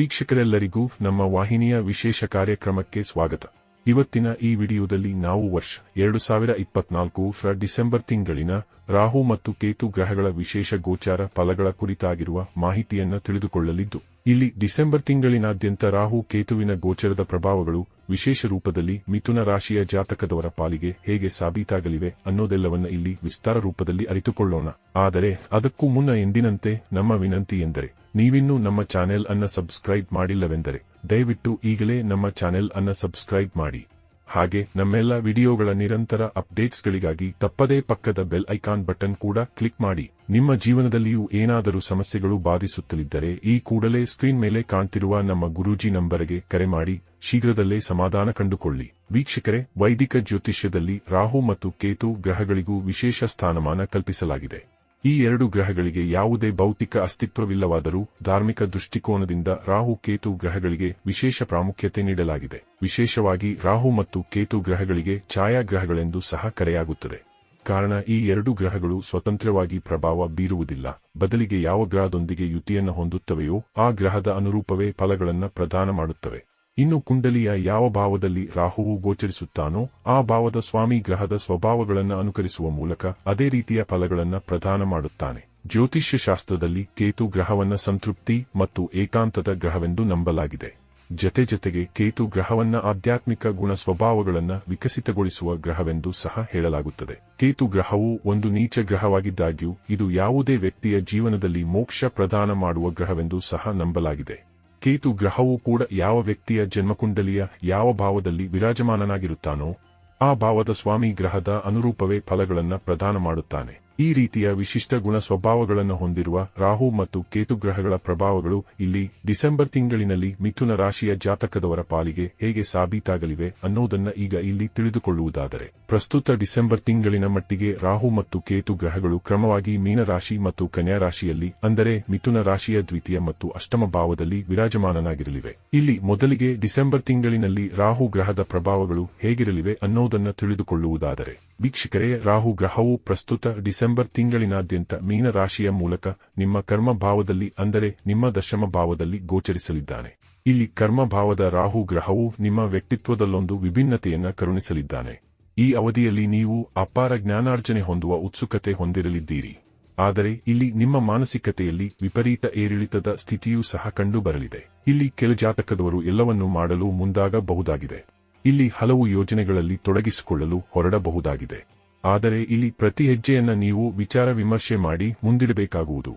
ವೀಕ್ಷಕರೆಲ್ಲರಿಗೂ ನಮ್ಮ ವಾಹಿನಿಯ ವಿಶೇಷ ಕಾರ್ಯಕ್ರಮಕ್ಕೆ ಸ್ವಾಗತ. ಇವತ್ತಿನ ಈ ವಿಡಿಯೋದಲ್ಲಿ ನಾವು ವರ್ಷ ಎರಡು ಸಾವಿರ ಇಪ್ಪತ್ನಾಲ್ಕು ಫ್ರ ಡಿಸೆಂಬರ್ ತಿಂಗಳಿನ ರಾಹು ಮತ್ತು ಕೇತು ಗ್ರಹಗಳ ವಿಶೇಷ ಗೋಚಾರ ಫಲಗಳ ಕುರಿತಾಗಿರುವ ಮಾಹಿತಿಯನ್ನು ತಿಳಿದುಕೊಳ್ಳಲಿದ್ದು, ಇಲ್ಲಿ ಡಿಸೆಂಬರ್ ತಿಂಗಳಿನಾದ್ಯಂತ ರಾಹು ಕೇತುವಿನ ಗೋಚರದ ಪ್ರಭಾವಗಳು ವಿಶೇಷ ರೂಪದಲ್ಲಿ ಮಿಥುನ ರಾಶಿಯ ಜಾತಕದವರ ಪಾಲಿಗೆ ಹೇಗೆ ಸಾಬೀತಾಗಲಿವೆ ಅನ್ನೋದೆಲ್ಲವನ್ನ ಇಲ್ಲಿ ವಿಸ್ತಾರ ರೂಪದಲ್ಲಿ ಅರಿತುಕೊಳ್ಳೋಣ. ಆದರೆ ಅದಕ್ಕೂ ಮುನ್ನ ಎಂದಿನಂತೆ ನಮ್ಮ ವಿನಂತಿ ಎಂದರೆ, ನೀವಿನ್ನೂ ನಮ್ಮ ಚಾನೆಲ್ ಅನ್ನ ಸಬ್ಸ್ಕ್ರೈಬ್ ಮಾಡಿಲ್ಲವೆಂದರೆ, ದಯವಿಟ್ಟು ಈಗಲೇ ನಮ್ಮ ಚಾನೆಲ್ ಅನ್ನ ಸಬ್ಸ್ಕ್ರೈಬ್ ಮಾಡಿ. ಹಾಗೆ ನಮ್ಮೆಲ್ಲ ವಿಡಿಯೋಗಳ ನಿರಂತರ ಅಪ್ಡೇಟ್ಸ್ಗಳಿಗಾಗಿ ತಪ್ಪದೇ ಪಕ್ಕದ ಬೆಲ್ ಐಕಾನ್ ಬಟನ್ ಕೂಡ ಕ್ಲಿಕ್ ಮಾಡಿ. ನಿಮ್ಮ ಜೀವನದಲ್ಲಿಯೂ ಏನಾದರೂ ಸಮಸ್ಯೆಗಳು ಬಾಧಿಸುತ್ತಲಿದ್ದರೆ ಈ ಕೂಡಲೇ ಸ್ಕ್ರೀನ್ ಮೇಲೆ ಕಾಣ್ತಿರುವ ನಮ್ಮ ಗುರೂಜಿ ನಂಬರ್ಗೆ ಕರೆ ಮಾಡಿ, ಶೀಘ್ರದಲ್ಲೇ ಸಮಾಧಾನ ಕಂಡುಕೊಳ್ಳಿ. ವೀಕ್ಷಕರೇ, ವೈದಿಕ ಜ್ಯೋತಿಷ್ಯದಲ್ಲಿ ರಾಹು ಮತ್ತು ಕೇತು ಗ್ರಹಗಳಿಗೂ ವಿಶೇಷ ಸ್ಥಾನಮಾನ ಕಲ್ಪಿಸಲಾಗಿದೆ. ಈ ಎರಡು ಗ್ರಹಗಳಿಗೆ ಯಾವುದೇ ಭೌತಿಕ ಅಸ್ತಿತ್ವವಿಲ್ಲವಾದರೂ ಧಾರ್ಮಿಕ ದೃಷ್ಟಿಕೋನದಿಂದ ರಾಹು ಕೇತು ಗ್ರಹಗಳಿಗೆ ವಿಶೇಷ ಪ್ರಾಮುಖ್ಯತೆ ನೀಡಲಾಗಿದೆ. ವಿಶೇಷವಾಗಿ ರಾಹು ಮತ್ತು ಕೇತು ಗ್ರಹಗಳಿಗೆ ಛಾಯಾಗ್ರಹಗಳೆಂದು ಸಹ ಕರೆಯಾಗುತ್ತದೆ. ಕಾರಣ ಈ ಎರಡು ಗ್ರಹಗಳು ಸ್ವತಂತ್ರವಾಗಿ ಪ್ರಭಾವ ಬೀರುವುದಿಲ್ಲ. ಬದಲಿಗೆ ಯಾವ ಗ್ರಹದೊಂದಿಗೆ ಯುತಿಯನ್ನು ಹೊಂದುತ್ತವೆಯೋ ಆ ಗ್ರಹದ ಅನುರೂಪವೇ ಫಲಗಳನ್ನು ಪ್ರದಾನ ಮಾಡುತ್ತವೆ. ಇನ್ನು ಕುಂಡಲಿಯ ಯಾವ ಭಾವದಲ್ಲಿ ರಾಹುವು ಗೋಚರಿಸುತ್ತಾನೋ ಆ ಭಾವದ ಸ್ವಾಮಿ ಗ್ರಹದ ಸ್ವಭಾವಗಳನ್ನು ಅನುಕರಿಸುವ ಮೂಲಕ ಅದೇ ರೀತಿಯ ಫಲಗಳನ್ನು ಪ್ರದಾನ ಮಾಡುತ್ತಾನೆ. ಜ್ಯೋತಿಷ್ಯ ಶಾಸ್ತ್ರದಲ್ಲಿ ಕೇತು ಗ್ರಹವನ್ನ ಸಂತೃಪ್ತಿ ಮತ್ತು ಏಕಾಂತದ ಗ್ರಹವೆಂದು ನಂಬಲಾಗಿದೆ. ಜತೆ ಜತೆಗೆ ಕೇತು ಗ್ರಹವನ್ನ ಆಧ್ಯಾತ್ಮಿಕ ಗುಣ ಸ್ವಭಾವಗಳನ್ನು ವಿಕಸಿತಗೊಳಿಸುವ ಗ್ರಹವೆಂದು ಸಹ ಹೇಳಲಾಗುತ್ತದೆ. ಕೇತು ಗ್ರಹವು ಒಂದು ನೀಚ ಗ್ರಹವಾಗಿದ್ದಾಗ್ಯೂ ಇದು ಯಾವುದೇ ವ್ಯಕ್ತಿಯ ಜೀವನದಲ್ಲಿ ಮೋಕ್ಷ ಪ್ರದಾನ ಮಾಡುವ ಗ್ರಹವೆಂದು ಸಹ ನಂಬಲಾಗಿದೆ. ಕೇತು ಗ್ರಹವು ಕೂಡ ಯಾವ ವ್ಯಕ್ತಿಯ ಜನ್ಮಕುಂಡಲಿಯ ಯಾವ ಭಾವದಲ್ಲಿ ವಿರಾಜಮಾನನಾಗಿರುತ್ತಾನೋ, ಆ ಭಾವದ ಸ್ವಾಮಿ ಗ್ರಹದ ಅನುರೂಪವೇ ಫಲಗಳನ್ನು ಪ್ರದಾನ ಮಾಡುತ್ತಾನೆ. ಈ ರೀತಿಯ ವಿಶಿಷ್ಟ ಗುಣ ಸ್ವಭಾವಗಳನ್ನು ಹೊಂದಿರುವ ರಾಹು ಮತ್ತು ಕೇತು ಗ್ರಹಗಳ ಪ್ರಭಾವಗಳು ಇಲ್ಲಿ ಡಿಸೆಂಬರ್ ತಿಂಗಳಿನಲ್ಲಿ ಮಿಥುನ ರಾಶಿಯ ಜಾತಕದವರ ಪಾಲಿಗೆ ಹೇಗೆ ಸಾಬೀತಾಗಲಿವೆ ಅನ್ನೋದನ್ನ ಈಗ ಇಲ್ಲಿ ತಿಳಿದುಕೊಳ್ಳುವುದಾದರೆ, ಪ್ರಸ್ತುತ ಡಿಸೆಂಬರ್ ತಿಂಗಳಿನ ಮಟ್ಟಿಗೆ ರಾಹು ಮತ್ತು ಕೇತು ಗ್ರಹಗಳು ಕ್ರಮವಾಗಿ ಮೀನರಾಶಿ ಮತ್ತು ಕನ್ಯಾ ರಾಶಿಯಲ್ಲಿ, ಅಂದರೆ ಮಿಥುನ ರಾಶಿಯ ದ್ವಿತೀಯ ಮತ್ತು ಅಷ್ಟಮ ಭಾವದಲ್ಲಿ ವಿರಾಜಮಾನನಾಗಿರಲಿವೆ. ಇಲ್ಲಿ ಮೊದಲಿಗೆ ಡಿಸೆಂಬರ್ ತಿಂಗಳಿನಲ್ಲಿ ರಾಹು ಗ್ರಹದ ಪ್ರಭಾವಗಳು ಹೇಗಿರಲಿವೆ ಅನ್ನೋದನ್ನ ತಿಳಿದುಕೊಳ್ಳುವುದಾದರೆ ವೀಕ್ಷಕರೇ, ರಾಹು ಗ್ರಹವು ಪ್ರಸ್ತುತ ಡಿಸೆಂಬರ್ ತಿಂಗಳಿನಾದ್ಯಂತ ಮೀನ ರಾಶಿಯ ಮೂಲಕ ನಿಮ್ಮ ಕರ್ಮ ಭಾವದಲ್ಲಿ, ಅಂದರೆ ನಿಮ್ಮ ದಶಮ ಭಾವದಲ್ಲಿ ಗೋಚರಿಸಲಿದ್ದಾನೆ. ಇಲ್ಲಿ ಕರ್ಮ ಭಾವದ ರಾಹು ಗ್ರಹವು ನಿಮ್ಮ ವ್ಯಕ್ತಿತ್ವದಲ್ಲೊಂದು ವಿಭಿನ್ನತೆಯನ್ನ ಕರುಣಿಸಲಿದ್ದಾನೆ. ಈ ಅವಧಿಯಲ್ಲಿ ನೀವು ಅಪಾರ ಜ್ಞಾನಾರ್ಜನೆ ಹೊಂದುವ ಉತ್ಸುಕತೆ ಹೊಂದಿರಲಿದ್ದೀರಿ. ಆದರೆ ಇಲ್ಲಿ ನಿಮ್ಮ ಮಾನಸಿಕತೆಯಲ್ಲಿ ವಿಪರೀತ ಏರಿಳಿತದ ಸ್ಥಿತಿಯೂ ಸಹ ಕಂಡುಬರಲಿದೆ. ಇಲ್ಲಿ ಕೆಲ ಜಾತಕದವರು ಎಲ್ಲವನ್ನೂ ಮಾಡಲು ಮುಂದಾಗಬಹುದಾಗಿದೆ. ಇಲ್ಲಿ ಹಲವು ಯೋಜನೆಗಳಲ್ಲಿ ತೊಡಗಿಸಿಕೊಳ್ಳಲು ಹೊರಡಬಹುದಾಗಿದೆ. ಆದರೆ ಇಲ್ಲಿ ಪ್ರತಿ ಹೆಜ್ಜೆಯನ್ನ ನೀವು ವಿಚಾರ ವಿಮರ್ಶೆ ಮಾಡಿ ಮುಂದಿಡಬೇಕಾಗುವುದು.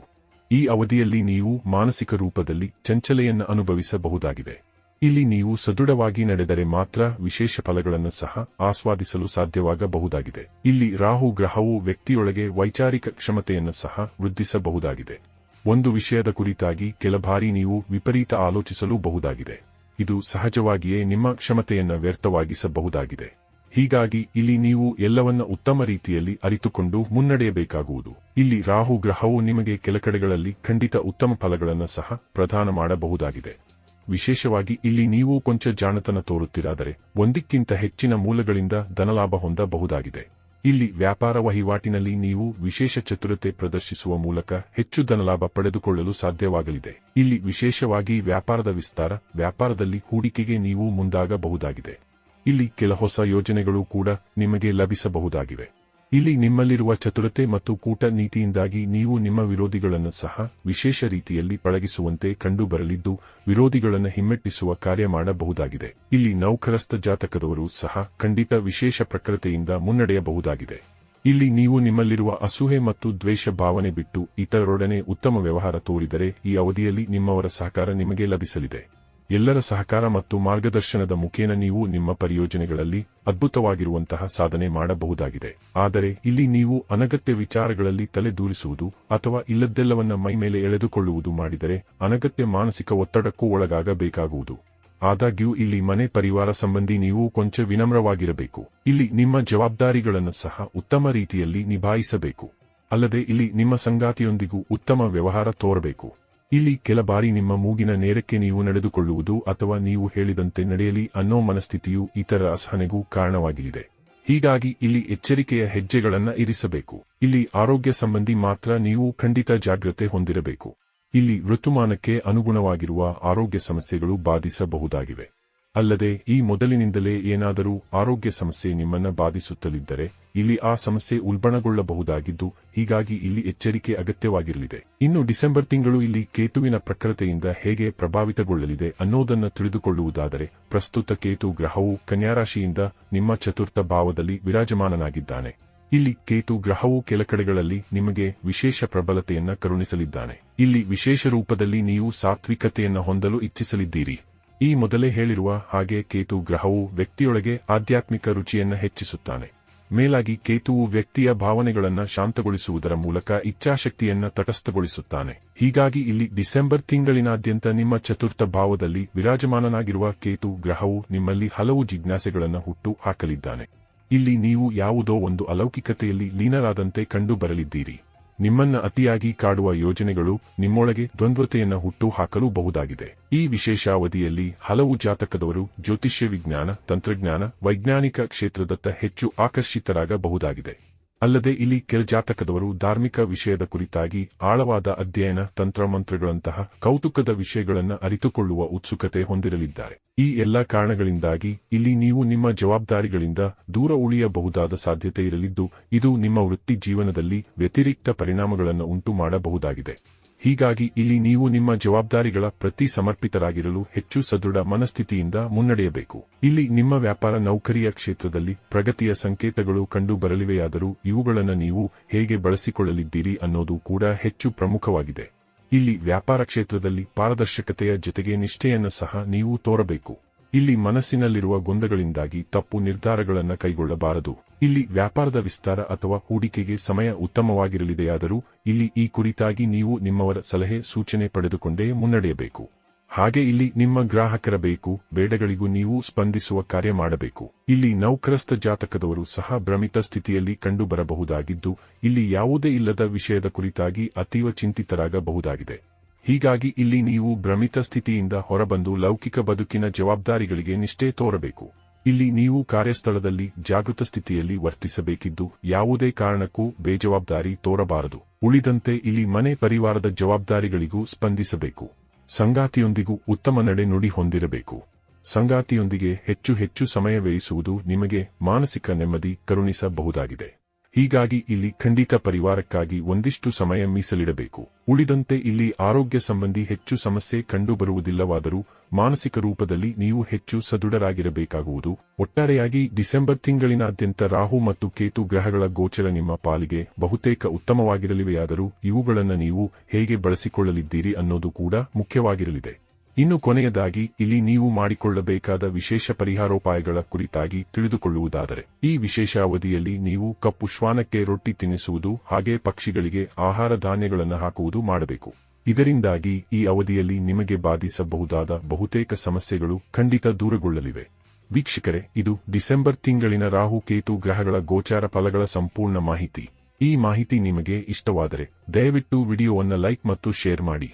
ಈ ಅವಧಿಯಲ್ಲಿ ನೀವು ಮಾನಸಿಕ ರೂಪದಲ್ಲಿ ಚಂಚಲೆಯನ್ನ ಅನುಭವಿಸಬಹುದಾಗಿದೆ. ಇಲ್ಲಿ ನೀವು ಸದೃಢವಾಗಿ ನಡೆದರೆ ಮಾತ್ರ ವಿಶೇಷ ಫಲಗಳನ್ನು ಸಹ ಆಸ್ವಾದಿಸಲು ಸಾಧ್ಯವಾಗಬಹುದಾಗಿದೆ. ಇಲ್ಲಿ ರಾಹು ಗ್ರಹವು ವ್ಯಕ್ತಿಯೊಳಗೆ ವೈಚಾರಿಕ ಕ್ಷಮತೆಯನ್ನು ಸಹ ವೃದ್ಧಿಸಬಹುದಾಗಿದೆ. ಒಂದು ವಿಷಯದ ಕುರಿತಾಗಿ ಕೆಲ ಬಾರಿ ನೀವು ವಿಪರೀತ ಆಲೋಚಿಸಲು ಬಹುದಾಗಿದೆ. ಇದು ಸಹಜವಾಗಿಯೇ ನಿಮ್ಮ ಕ್ಷಮತೆಯನ್ನು ವ್ಯರ್ಥವಾಗಿಸಬಹುದಾಗಿದೆ. ಹೀಗಾಗಿ ಇಲ್ಲಿ ನೀವು ಎಲ್ಲವನ್ನ ಉತ್ತಮ ರೀತಿಯಲ್ಲಿ ಅರಿತುಕೊಂಡು ಮುನ್ನಡೆಯಬೇಕಾಗುವುದು. ಇಲ್ಲಿ ರಾಹು ಗ್ರಹವು ನಿಮಗೆ ಕೆಲ ಕಡೆಗಳಲ್ಲಿ ಖಂಡಿತ ಉತ್ತಮ ಫಲಗಳನ್ನು ಸಹ ಪ್ರದಾನ ಮಾಡಬಹುದಾಗಿದೆ. ವಿಶೇಷವಾಗಿ ಇಲ್ಲಿ ನೀವು ಕೊಂಚ ಜಾಣತನ ತೋರುತ್ತಿರಾದರೆ, ಒಂದಕ್ಕಿಂತ ಹೆಚ್ಚಿನ ಮೂಲಗಳಿಂದ ಧನಲಾಭ ಹೊಂದಬಹುದಾಗಿದೆ. ಇಲ್ಲಿ ವ್ಯಾಪಾರ ವಹಿವಾಟಿನಲ್ಲಿ ನೀವು ವಿಶೇಷ ಚತುರತೆ ಪ್ರದರ್ಶಿಸುವ ಮೂಲಕ ಹೆಚ್ಚು ಧನಲಾಭ ಪಡೆದುಕೊಳ್ಳಲು ಸಾಧ್ಯವಾಗಲಿದೆ. ಇಲ್ಲಿ ವಿಶೇಷವಾಗಿ ವ್ಯಾಪಾರದ ವಿಸ್ತಾರ, ವ್ಯಾಪಾರದಲ್ಲಿ ಹೂಡಿಕೆಗೆ ನೀವು ಮುಂದಾಗಬಹುದಾಗಿದೆ. ಇಲ್ಲಿ ಕೆಲ ಹೊಸ ಯೋಜನೆಗಳು ಕೂಡ ನಿಮಗೆ ಲಭಿಸಬಹುದಾಗಿವೆ. ಇಲ್ಲಿ ನಿಮ್ಮಲ್ಲಿರುವ ಚತುರತೆ ಮತ್ತು ಕೂಟ ನೀತಿಯಿಂದಾಗಿ ನೀವು ನಿಮ್ಮ ವಿರೋಧಿಗಳನ್ನು ಸಹ ವಿಶೇಷ ರೀತಿಯಲ್ಲಿ ಪಳಗಿಸುವಂತೆ ಕಂಡುಬರಲಿದ್ದು, ವಿರೋಧಿಗಳನ್ನು ಹಿಮ್ಮೆಟ್ಟಿಸುವ ಕಾರ್ಯ ಮಾಡಬಹುದಾಗಿದೆ. ಇಲ್ಲಿ ನೌಕರಸ್ಥ ಜಾತಕದವರು ಸಹ ಖಂಡಿತ ವಿಶೇಷ ಪ್ರಕೃತಿಯಿಂದ ಮುನ್ನಡೆಯಬಹುದಾಗಿದೆ. ಇಲ್ಲಿ ನೀವು ನಿಮ್ಮಲ್ಲಿರುವ ಅಸೂಹೆ ಮತ್ತು ದ್ವೇಷ ಭಾವನೆ ಬಿಟ್ಟು ಇತರರೊಡನೆ ಉತ್ತಮ ವ್ಯವಹಾರ ತೋರಿದರೆ ಈ ಅವಧಿಯಲ್ಲಿ ನಿಮ್ಮವರ ಸಹಕಾರ ನಿಮಗೆ ಲಭಿಸಲಿದೆ. ಎಲ್ಲರ ಸಹಕಾರ ಮತ್ತು ಮಾರ್ಗದರ್ಶನದ ಮುಖೇನ ನೀವು ನಿಮ್ಮ ಪರಿಯೋಜನೆಗಳಲ್ಲಿ ಅದ್ಭುತವಾಗಿರುವಂತಹ ಸಾಧನೆ ಮಾಡಬಹುದಾಗಿದೆ. ಆದರೆ ಇಲ್ಲಿ ನೀವು ಅನಗತ್ಯ ವಿಚಾರಗಳಲ್ಲಿ ತಲೆದೂರಿಸುವುದು ಅಥವಾ ಇಲ್ಲದ್ದೆಲ್ಲವನ್ನ ಮೈಮೇಲೆ ಎಳೆದುಕೊಳ್ಳುವುದು ಮಾಡಿದರೆ ಅನಗತ್ಯ ಮಾನಸಿಕ ಒತ್ತಡಕ್ಕೂ ಒಳಗಾಗಬೇಕಾಗುವುದು. ಆದಾಗ್ಯೂ ಇಲ್ಲಿ ಮನೆ ಪರಿವಾರ ಸಂಬಂಧಿ ನೀವು ಕೊಂಚ ವಿನಮ್ರವಾಗಿರಬೇಕು. ಇಲ್ಲಿ ನಿಮ್ಮ ಜವಾಬ್ದಾರಿಗಳನ್ನು ಸಹ ಉತ್ತಮ ರೀತಿಯಲ್ಲಿ ನಿಭಾಯಿಸಬೇಕು. ಅಲ್ಲದೆ ಇಲ್ಲಿ ನಿಮ್ಮ ಸಂಗಾತಿಯೊಂದಿಗೂ ಉತ್ತಮ ವ್ಯವಹಾರ ತೋರಬೇಕು. ಇಲ್ಲಿ ಕೆಲ ಬಾರಿ ನಿಮ್ಮ ಮೂಗಿನ ನೇರಕ್ಕೆ ನೀವು ನಡೆದುಕೊಳ್ಳುವುದು ಅಥವಾ ನೀವು ಹೇಳಿದಂತೆ ನಡೆಯಲಿ ಅನ್ನೋ ಮನಸ್ಥಿತಿಯು ಇತರ ಅಸಹನೆಗೂ ಕಾರಣವಾಗಲಿದೆ. ಹೀಗಾಗಿ ಇಲ್ಲಿ ಎಚ್ಚರಿಕೆಯ ಹೆಜ್ಜೆಗಳನ್ನು ಇರಿಸಬೇಕು. ಇಲ್ಲಿ ಆರೋಗ್ಯ ಸಂಬಂಧಿ ಮಾತ್ರ ನೀವು ಖಂಡಿತ ಜಾಗ್ರತೆ ಹೊಂದಿರಬೇಕು. ಇಲ್ಲಿ ಋತುಮಾನಕ್ಕೆ ಅನುಗುಣವಾಗಿರುವ ಆರೋಗ್ಯ ಸಮಸ್ಯೆಗಳು ಬಾಧಿಸಬಹುದಾಗಿವೆ. ಅಲ್ಲದೆ ಈ ಮೊದಲಿನಿಂದಲೇ ಏನಾದರೂ ಆರೋಗ್ಯ ಸಮಸ್ಯೆ ನಿಮ್ಮನ್ನ ಬಾಧಿಸುತ್ತಲಿದ್ದರೆ ಇಲ್ಲಿ ಆ ಸಮಸ್ಯೆ ಉಲ್ಬಣಗೊಳ್ಳಬಹುದಾಗಿದ್ದು ಹೀಗಾಗಿ ಇಲ್ಲಿ ಎಚ್ಚರಿಕೆ ಅಗತ್ಯವಾಗಿರಲಿದೆ. ಇನ್ನು ಡಿಸೆಂಬರ್ ತಿಂಗಳು ಇಲ್ಲಿ ಕೇತುವಿನ ಪ್ರಖರತೆಯಿಂದ ಹೇಗೆ ಪ್ರಭಾವಿತಗೊಳ್ಳಲಿದೆ ಅನ್ನೋದನ್ನು ತಿಳಿದುಕೊಳ್ಳುವುದಾದರೆ ಪ್ರಸ್ತುತ ಕೇತು ಗ್ರಹವು ಕನ್ಯಾರಾಶಿಯಿಂದ ನಿಮ್ಮ ಚತುರ್ಥ ಭಾವದಲ್ಲಿ ವಿರಾಜಮಾನನಾಗಿದ್ದಾನೆ. ಇಲ್ಲಿ ಕೇತು ಗ್ರಹವು ಕೆಲ ಕಡೆಗಳಲ್ಲಿ ನಿಮಗೆ ವಿಶೇಷ ಪ್ರಬಲತೆಯನ್ನ ಕರುಣಿಸಲಿದ್ದಾನೆ. ಇಲ್ಲಿ ವಿಶೇಷ ರೂಪದಲ್ಲಿ ನೀವು ಸಾತ್ವಿಕತೆಯನ್ನ ಹೊಂದಲು ಇಚ್ಛಿಸಲಿದ್ದೀರಿ. ಈ ಮೊದಲೇ ಹೇಳಿರುವ ಹಾಗೆ ಕೇತು ಗ್ರಹವು ವ್ಯಕ್ತಿಯೊಳಗೆ ಆಧ್ಯಾತ್ಮಿಕ ರುಚಿಯನ್ನ ಹೆಚ್ಚಿಸುತ್ತಾನೆ. ಮೇಲಾಗಿ ಕೇತುವು ವ್ಯಕ್ತಿಯ ಭಾವನೆಗಳನ್ನು ಶಾಂತಗೊಳಿಸುವುದರ ಮೂಲಕ ಇಚ್ಛಾಶಕ್ತಿಯನ್ನ ತಟಸ್ಥಗೊಳಿಸುತ್ತಾನೆ. ಹೀಗಾಗಿ ಇಲ್ಲಿ ಡಿಸೆಂಬರ್ ತಿಂಗಳಿನಾದ್ಯಂತ ನಿಮ್ಮ ಚತುರ್ಥ ಭಾವದಲ್ಲಿ ವಿರಾಜಮಾನನಾಗಿರುವ ಕೇತು ಗ್ರಹವು ನಿಮ್ಮಲ್ಲಿ ಹಲವು ಜಿಜ್ಞಾಸೆಗಳನ್ನು ಹುಟ್ಟು ಹಾಕಲಿದ್ದಾನೆ. ಇಲ್ಲಿ ನೀವು ಯಾವುದೋ ಒಂದು ಅಲೌಕಿಕತೆಯಲ್ಲಿ ಲೀನರಾದಂತೆ ಕಂಡು ಬರಲಿದ್ದೀರಿ ನಿಮ್ಮನ್ನ ಅತಿಯಾಗಿ ಕಾಡುವ ಯೋಜನೆಗಳು ನಿಮ್ಮೊಳಗೆ ದ್ವಂದ್ವತೆಯನ್ನು ಹುಟ್ಟು ಈ ವಿಶೇಷ ಅವಧಿಯಲ್ಲಿ ಹಲವು ಜಾತಕದವರು ಜ್ಯೋತಿಷ್ಯ ವಿಜ್ಞಾನ, ತಂತ್ರಜ್ಞಾನ, ವೈಜ್ಞಾನಿಕ ಕ್ಷೇತ್ರದತ್ತ ಹೆಚ್ಚು ಆಕರ್ಷಿತರಾಗಬಹುದಾಗಿದೆ. ಅಲ್ಲದೆ ಇಲ್ಲಿ ಕೆಲ ಜಾತಕದವರು ಧಾರ್ಮಿಕ ವಿಷಯದ ಕುರಿತಾಗಿ ಆಳವಾದ ಅಧ್ಯಯನ ತಂತ್ರಮಂತ್ರಗಳಂತಹ ಕೌತುಕದ ವಿಷಯಗಳನ್ನು ಅರಿತುಕೊಳ್ಳುವ ಉತ್ಸುಕತೆ ಹೊಂದಿರಲಿದ್ದಾರೆ. ಈ ಎಲ್ಲ ಕಾರಣಗಳಿಂದಾಗಿ ಇಲ್ಲಿ ನೀವು ನಿಮ್ಮ ಜವಾಬ್ದಾರಿಗಳಿಂದ ದೂರ ಉಳಿಯಬಹುದಾದ ಸಾಧ್ಯತೆ ಇರಲಿದ್ದು, ಇದು ನಿಮ್ಮ ವೃತ್ತಿ ಜೀವನದಲ್ಲಿ ವ್ಯತಿರಿಕ್ತ ಪರಿಣಾಮಗಳನ್ನು ಉಂಟು ಮಾಡಬಹುದಾಗಿದೆ ಹೀಗಾಗಿ ಇಲ್ಲಿ ನೀವು ನಿಮ್ಮ ಜವಾಬ್ದಾರಿಗಳ ಪ್ರತಿ ಸಮರ್ಪಿತರಾಗಿರಲು ಹೆಚ್ಚು ಸದೃಢ ಮನಸ್ಥಿತಿಯಿಂದ ಮುನ್ನಡೆಯಬೇಕು. ಇಲ್ಲಿ ನಿಮ್ಮ ವ್ಯಾಪಾರ ನೌಕರಿಯ ಕ್ಷೇತ್ರದಲ್ಲಿ ಪ್ರಗತಿಯ ಸಂಕೇತಗಳು ಕಂಡು ಬರಲಿವೆಯಾದರೂ ಇವುಗಳನ್ನು ನೀವು ಹೇಗೆ ಬಳಸಿಕೊಳ್ಳಲಿದ್ದೀರಿ ಅನ್ನೋದು ಕೂಡ ಹೆಚ್ಚು ಪ್ರಮುಖವಾಗಿದೆ. ಇಲ್ಲಿ ವ್ಯಾಪಾರ ಕ್ಷೇತ್ರದಲ್ಲಿ ಪಾರದರ್ಶಕತೆಯ ಜೊತೆಗೆ ನಿಷ್ಠೆಯನ್ನು ಸಹ ನೀವು ತೋರಬೇಕು. ಇಲ್ಲಿ ಮನಸ್ಸಿನಲ್ಲಿರುವ ಗೊಂದಗಳಿಂದಾಗಿ ತಪ್ಪು ನಿರ್ಧಾರಗಳನ್ನು ಕೈಗೊಳ್ಳಬಾರದು. ಇಲ್ಲಿ ವ್ಯಾಪಾರದ ವಿಸ್ತಾರ ಅಥವಾ ಹೂಡಿಕೆಗೆ ಸಮಯ ಉತ್ತಮವಾಗಿರಲಿದೆಯಾದರೂ, ಇಲ್ಲಿ ಈ ಕುರಿತಾಗಿ ನೀವು ನಿಮ್ಮವರ ಸಲಹೆ, ಸೂಚನೆ ಪಡೆದುಕೊಂಡೇ ಮುನ್ನಡೆಯಬೇಕು. ಹಾಗೆ ಇಲ್ಲಿ ನಿಮ್ಮ ಗ್ರಾಹಕರ ಬೇಕು, ಬೇಡಗಳಿಗೂ ನೀವು ಸ್ಪಂದಿಸುವ ಕಾರ್ಯ ಮಾಡಬೇಕು. ಇಲ್ಲಿ ನೌಕರಸ್ಥ ಜಾತಕದವರು ಸಹ ಭ್ರಮಿತ ಸ್ಥಿತಿಯಲ್ಲಿ ಕಂಡುಬರಬಹುದಾಗಿದ್ದು, ಇಲ್ಲಿ ಯಾವುದೇ ಇಲ್ಲದ ವಿಷಯದ ಕುರಿತಾಗಿ ಅತೀವ ಚಿಂತಿತರಾಗಬಹುದಾಗಿದೆ. ಹೀಗಾಗಿ ಇಲ್ಲಿ ನೀವು ಭ್ರಮಿತ ಸ್ಥಿತಿಯಿಂದ ಹೊರಬಂದು ಲೌಕಿಕ ಬದುಕಿನ ಜವಾಬ್ದಾರಿಗಳಿಗೆ ನಿಷ್ಠೆ ತೋರಬೇಕು. ಇಲ್ಲಿ ನೀವು ಕಾರ್ಯಸ್ಥಳದಲ್ಲಿ ಜಾಗೃತ ಸ್ಥಿತಿಯಲ್ಲಿ ವರ್ತಿಸಬೇಕಿದ್ದು ಯಾವುದೇ ಕಾರಣಕ್ಕೂ ಬೇಜವಾಬ್ದಾರಿ ತೋರಬಾರದು. ಉಳಿದಂತೆ ಇಲ್ಲಿ ಮನೆ ಪರಿವಾರದ ಜವಾಬ್ದಾರಿಗಳಿಗೂ ಸ್ಪಂದಿಸಬೇಕು. ಸಂಗಾತಿಯೊಂದಿಗೂ ಉತ್ತಮ ನಡೆ ನುಡಿ ಹೊಂದಿರಬೇಕು. ಸಂಗಾತಿಯೊಂದಿಗೆ ಹೆಚ್ಚು ಹೆಚ್ಚು ಸಮಯ ವ್ಯಯಿಸುವುದು ನಿಮಗೆ ಮಾನಸಿಕ ನೆಮ್ಮದಿ ಕರುಣಿಸಬಹುದಾಗಿದೆ. ಹೀಗಾಗಿ ಇಲ್ಲಿ ಖಂಡಿತ ಪರಿವಾರಕ್ಕಾಗಿ ಒಂದಿಷ್ಟು ಸಮಯ ಮೀಸಲಿಡಬೇಕು. ಉಳಿದಂತೆ ಇಲ್ಲಿ ಆರೋಗ್ಯ ಸಂಬಂಧಿ ಹೆಚ್ಚು ಸಮಸ್ಯೆ ಕಂಡುಬರುವುದಿಲ್ಲವಾದರೂ ಮಾನಸಿಕ ರೂಪದಲ್ಲಿ ನೀವು ಹೆಚ್ಚು ಸದೃಢರಾಗಿರಬೇಕಾಗುವುದು. ಒಟ್ಟಾರೆಯಾಗಿ ಡಿಸೆಂಬರ್ ತಿಂಗಳಿನಾದ್ಯಂತ ರಾಹು ಮತ್ತು ಕೇತು ಗ್ರಹಗಳ ಗೋಚರ ನಿಮ್ಮ ಪಾಲಿಗೆ ಬಹುತೇಕ ಉತ್ತಮವಾಗಿರಲಿವೆಯಾದರೂ ಇವುಗಳನ್ನು ನೀವು ಹೇಗೆ ಬಳಸಿಕೊಳ್ಳಲಿದ್ದೀರಿ ಅನ್ನೋದು ಕೂಡ ಮುಖ್ಯವಾಗಿರಲಿದೆ. ಇನ್ನು ಕೊನೆಯದಾಗಿ, ಇಲ್ಲಿ ನೀವು ಮಾಡಿಕೊಳ್ಳಬೇಕಾದ ವಿಶೇಷ ಪರಿಹಾರೋಪಾಯಗಳ ಕುರಿತಾಗಿ ತಿಳಿದುಕೊಳ್ಳುವುದಾದರೆ, ಈ ವಿಶೇಷ ಅವಧಿಯಲ್ಲಿ ನೀವು ಕಪ್ಪು ಶ್ವಾನಕ್ಕೆ ರೊಟ್ಟಿ ತಿನ್ನಿಸುವುದು ಹಾಗೆ ಪಕ್ಷಿಗಳಿಗೆ ಆಹಾರ ಧಾನ್ಯಗಳನ್ನು ಹಾಕುವುದು ಮಾಡಬೇಕು. ಇದರಿಂದಾಗಿ ಈ ಅವಧಿಯಲ್ಲಿ ನಿಮಗೆ ಬಾಧಿಸಬಹುದಾದ ಬಹುತೇಕ ಸಮಸ್ಯೆಗಳು ಖಂಡಿತ ದೂರಗೊಳ್ಳಲಿವೆ. ವೀಕ್ಷಕರೇ, ಇದು ಡಿಸೆಂಬರ್ ತಿಂಗಳಿನ ರಾಹು ಕೇತು ಗ್ರಹಗಳ ಗೋಚಾರ ಫಲಗಳ ಸಂಪೂರ್ಣ ಮಾಹಿತಿ. ಈ ಮಾಹಿತಿ ನಿಮಗೆ ಇಷ್ಟವಾದರೆ, ದಯವಿಟ್ಟು ವಿಡಿಯೋವನ್ನು ಲೈಕ್ ಮತ್ತು ಶೇರ್ ಮಾಡಿ.